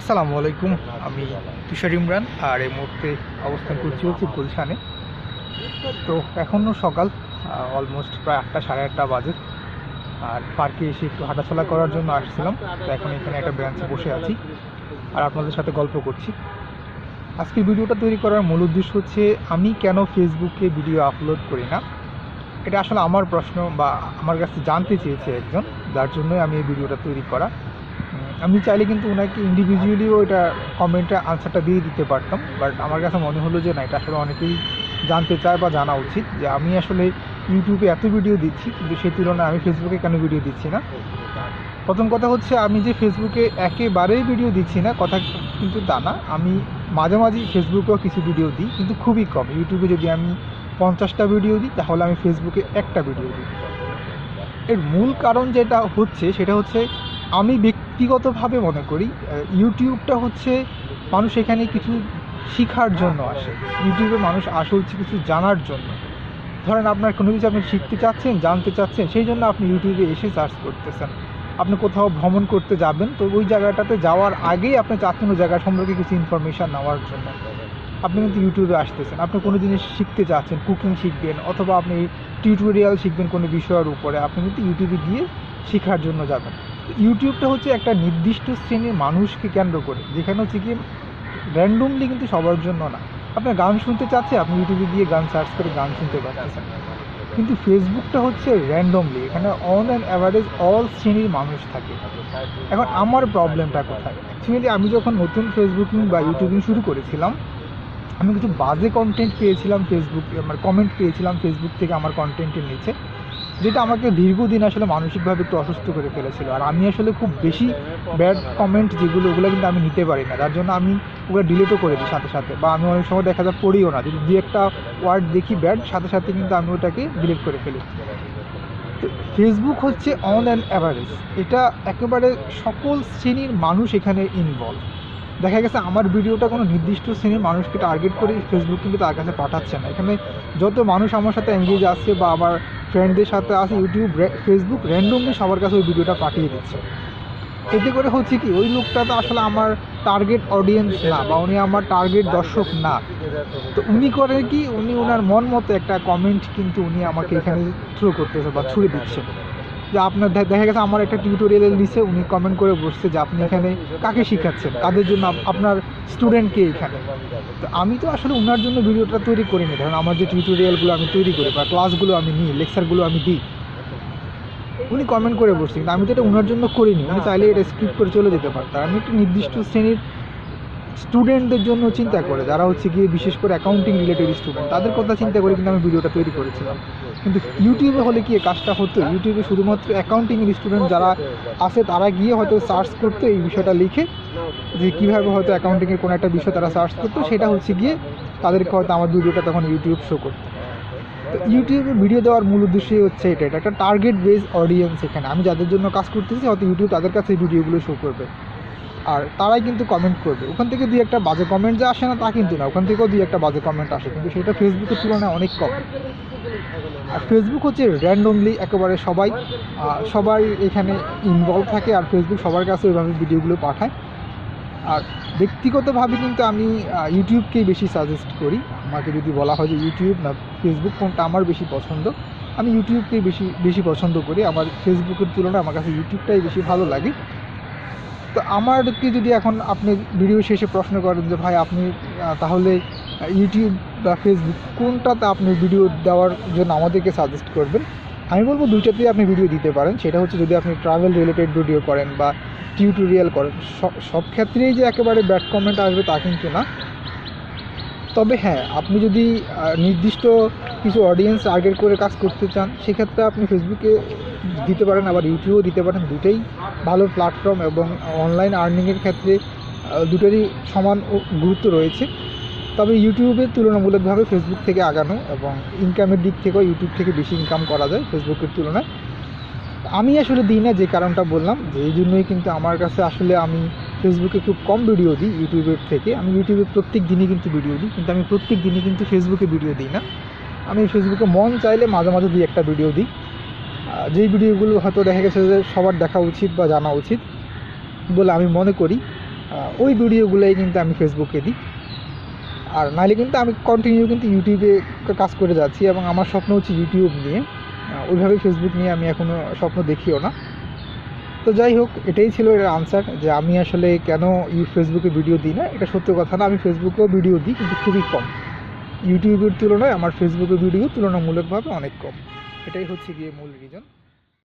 আসসালামু আলাইকুম, আমি তুষার ইমরান, আর এই মুহূর্তে অবস্থান করছি হচ্ছে গুলশানে। তো এখনও সকাল অলমোস্ট প্রায় আটটা, সাড়ে আটটা বাজে। আর পার্কে এসে একটু হাঁটাচলা করার জন্য আসছিলাম, তো এখন এখানে একটা ব্রাঞ্চে বসে আছি, আর আপনাদের সাথে গল্প করছি। আজকের ভিডিওটা তৈরি করার মূল উদ্দেশ্য হচ্ছে, আমি কেন ফেসবুকে ভিডিও আপলোড করি না? এটা আসলে আমার প্রশ্ন বা আমার কাছে জানতে চেয়েছে একজন, যার জন্যই আমি এই ভিডিওটা তৈরি করা। আমি চাইলে কিন্তু ওনাকে ইন্ডিভিজুয়ালিও এটা কমেন্টে আনসারটা দিয়ে দিতে পারতাম বাট আমার কাছে মনে হলো যে না, এটা আসলে অনেকেই জানতে চায় বা জানা উচিত যে আমি আসলে ইউটিউবে এত ভিডিও দিচ্ছি, কিন্তু সেই তুলনায় আমি ফেসবুকে কেন ভিডিও দিচ্ছি না? প্রথম কথা হচ্ছে, আমি যে ফেসবুকে একেবারেই ভিডিও দিচ্ছি না, কথা কিন্তু তা না। আমি মাঝে মাঝে ফেসবুকেও কিছু ভিডিও দিই, কিন্তু খুবই কম। ইউটিউবে যদি আমি পঞ্চাশটা ভিডিও দিই, তাহলে আমি ফেসবুকে একটা ভিডিও দিই। এর মূল কারণ যেটা হচ্ছে, সেটা হচ্ছে আমি ব্যক্তিগতভাবে মনে করি ইউটিউবটা হচ্ছে মানুষ এখানে কিছু শেখার জন্য আসে। ইউটিউবে মানুষ আসে হচ্ছে কিছু জানার জন্য। ধরেন আপনার কোনো কিছু আপনি শিখতে চাচ্ছেন, জানতে চাচ্ছেন, সেই জন্য আপনি ইউটিউবে এসে সার্চ করতেছেন। আপনি কোথাও ভ্রমণ করতে যাবেন, তো ওই জায়গাটাতে যাওয়ার আগেই আপনি চাচ্ছেন ওই জায়গা সম্পর্কে কিছু ইনফরমেশান নেওয়ার জন্য। আপনি কিন্তু ইউটিউবে আসতেছেন। আপনি কোনো জিনিস শিখতে চাচ্ছেন কুকিং শিখবেন, অথবা আপনি টিউটোরিয়াল শিখবেন কোনো বিষয়ের উপরে, আপনি কিন্তু ইউটিউবে গিয়ে শেখার জন্য যাবেন। ইউটিউবটা হচ্ছে একটা নির্দিষ্ট শ্রেণির মানুষকে কেন্দ্র করে, যেখানে হচ্ছে কি র্যান্ডমলি কিন্তু সবার জন্য না। আপনার গান শুনতে চাচ্ছে, আপনি ইউটিউবে গিয়ে গান সার্চ করে গান শুনতে পারতেছেন কিন্তু ফেসবুকটা হচ্ছে র্যান্ডমলি এখানে অন অ্যান্ড অ্যাভারেজ অল শ্রেণির মানুষ থাকে। এখন আমার প্রবলেমটা কোথায়? অ্যাকচুয়ালি আমি যখন নতুন ফেসবুকিং বা ইউটিউবিং শুরু করেছিলাম, আমি কিছু বাজে কন্টেন্ট পেয়েছিলাম ফেসবুক আমার কমেন্ট পেয়েছিলাম ফেসবুক থেকে আমার কন্টেন্টের নিচে। যেটা আমাকে দীর্ঘদিন আসলে মানসিকভাবে একটু অসুস্থ করে ফেলেছিল। আর আমি আসলে খুব বেশি ব্যাড কমেন্ট যেগুলো, ওগুলো কিন্তু আমি নিতে পারি না। তার জন্য আমি ওগুলো ডিলিটও করে দিই সাথে সাথে। বা আমি অনেক সময় দেখা যায় পড়িও না। যদি দু একটা ওয়ার্ড দেখি ব্যাড সাথে সাথে কিন্তু আমি ওটাকে ডিলিট করে ফেলি। ফেসবুক হচ্ছে অন অ্যান্ড অ্যাভারেজ এটা একেবারে সকল শ্রেণির মানুষ এখানে ইনভলভ দেখা গেছে আমার ভিডিওটা কোনো নির্দিষ্ট শ্রেণির মানুষকে টার্গেট করে ফেসবুক কিন্তু তার কাছে পাঠাচ্ছে না। এখানে যত মানুষ আমার সাথে এঙ্গেজ আসছে বা আমার ফ্রেন্ডদের সাথে আসে ইউটিউব ফেসবুক র্যান্ডমলি সবার কাছে ওই ভিডিওটা পাঠিয়ে দিচ্ছে। এতে করে হচ্ছে কি, ওই লোকটা তো আসলে আমার টার্গেট অডিয়েন্স না, বা উনি আমার টার্গেট দর্শক না। তো উনি করে কি, উনি ওনার মন মতো একটা কমেন্ট কিন্তু উনি আমাকে এখানে থ্রো করতেছে বা ছুড়ে দিচ্ছে। যে আপনার দেখা গেছে আমার একটা টিউটোরিয়াল নিচে উনি কমেন্ট করে বসছে যে আপনি এখানে কাকে শিখাচ্ছেন? তাদের জন্য আপনার স্টুডেন্টকে এখানে? তো আমি তো আসলে ওনার জন্য ভিডিওটা তৈরি করিনি। ধরুন আমার যে টিউটোরিয়ালগুলো আমি তৈরি করি বা ক্লাসগুলো আমি নিই লেকচারগুলো আমি দিই, উনি কমেন্ট করে বসছেন কিন্তু আমি তো এটা ওনার জন্য করিনি। উনি চাইলে এটা স্কিপ করে চলে যেতে পারতাম আমি একটু নির্দিষ্ট শ্রেণির স্টুডেন্টদের জন্য চিন্তা করে। যারা হচ্ছে গিয়ে বিশেষ করে অ্যাকাউন্টিং রিলেটেড স্টুডেন্ট তাদের কথা চিন্তা করে কিন্তু আমি ভিডিওটা তৈরি করেছিলাম। কিন্তু ইউটিউবে হলে কি কাজটা হতো? ইউটিউবে শুধুমাত্র অ্যাকাউন্টিংয়ের স্টুডেন্ট যারা আছে, তারা গিয়ে হয়তো সার্চ করতো এই বিষয়টা লিখে, যে কীভাবে হয়তো অ্যাকাউন্টিংয়ের কোনো একটা বিষয় তারা সার্চ করতো, সেটা হচ্ছে গিয়ে তাদেরকে হয়তো আমার ভিডিওটা তখন ইউটিউব শো করতো। তো ইউটিউবে ভিডিও দেওয়ার মূল উদ্দেশ্যই হচ্ছে এটা। এটা একটা টার্গেট বেস অডিয়েন্স এখানে। আমি যাদের জন্য কাজ করতেছি, হয়তো ইউটিউব তাদের কাছে এই ভিডিওগুলো শো করবে। আর তারাই কিন্তু কমেন্ট করবে। ওখান থেকে দুই একটা বাজে কমেন্ট যে আসে না, তা কিন্তু না। ওখান থেকেও দুই একটা বাজে কমেন্ট আসে। কিন্তু সেটা ফেসবুকের তুলনায় অনেক কম। আর ফেসবুক হচ্ছে র্যান্ডমলি একেবারে সবাই সবাই এখানে ইনভলভ থাকে আর ফেসবুক সবার কাছে ওইভাবে ভিডিওগুলো পাঠায়। আর ব্যক্তিগতভাবে কিন্তু আমি ইউটিউবকেই বেশি সাজেস্ট করি। আমাকে যদি বলা হয় যে ইউটিউব না ফেসবুক কোনটা আমার বেশি পছন্দ, আমি ইউটিউবকেই বেশি বেশি পছন্দ করি। আমার ফেসবুকের তুলনায় আমার কাছে ইউটিউবটাই বেশি ভালো লাগে। তো আমারকে যদি এখন আপনি ভিডিও শেষে প্রশ্ন করেন যে ভাই আপনি তাহলে ইউটিউব বা ফেসবুক কোনটাতে আপনি ভিডিও দেওয়ার জন্য আমাদেরকে সাজেস্ট করবেন? আমি বলব দুইটাতেই আপনি ভিডিও দিতে পারেন। সেটা হচ্ছে যদি আপনি ট্রাভেল রিলেটেড ভিডিও করেন বা টিউটোরিয়াল করেন সব সব ক্ষেত্রেই যে একেবারে ব্যাড কমেন্ট আসবে তা কিন্তু না। তবে হ্যাঁ আপনি যদি নির্দিষ্ট কিছু অডিয়েন্স টার্গেট করে কাজ করতে চান, সেক্ষেত্রে আপনি ফেসবুকে দিতে পারেন, আবার ইউটিউবেও দিতে পারেন। দুটোই ভালো প্ল্যাটফর্ম এবং অনলাইন আর্নিংয়ের ক্ষেত্রে দুটোরই সমান গুরুত্ব রয়েছে। তবে ইউটিউবে তুলনামূলকভাবে ফেসবুক থেকে আগানো এবং ইনকামের দিক থেকেও ইউটিউব থেকে বেশি ইনকাম করা যায় ফেসবুকের তুলনায়। আমি আসলে দিই না, যে কারণটা বললাম, যে এই জন্যই কিন্তু আমার কাছে আসলে আমি ফেসবুকে খুব কম ভিডিও দিই ইউটিউবের থেকে। আমি ইউটিউবে প্রত্যেক দিনই কিন্তু ভিডিও দিই, কিন্তু আমি প্রত্যেক দিনই কিন্তু ফেসবুকে ভিডিও দিই না। আমি ফেসবুকে মন চাইলে মাঝে মাঝে দুই একটা ভিডিও দিই। যেই ভিডিওগুলো হয়তো দেখা গেছে যে সবার দেখা উচিত বা জানা উচিত বলে আমি মনে করি ওই ভিডিওগুলোই কিন্তু আমি ফেসবুকে দিই। আর নাহলে কিন্তু আমি কন্টিনিউ কিন্তু ইউটিউবে কাজ করে যাচ্ছি এবং আমার স্বপ্ন হচ্ছে ইউটিউব নিয়ে ওইভাবে ফেসবুক নিয়ে আমি এখনও স্বপ্ন দেখিও না। তো যাই হোক, এটাই ছিল এর আনসার যে আমি আসলে কেন ইউ ফেসবুকে ভিডিও দিই না, এটা সত্য কথা না, আমি ফেসবুকেও ভিডিও দিই কিন্তু খুবই কম। ইউটিউবের তুলনায় আমার ফেসবুকে ভিডিও তুলনামূলকভাবে অনেক কম। এটাই হচ্ছে গিয়ে মূল রিজন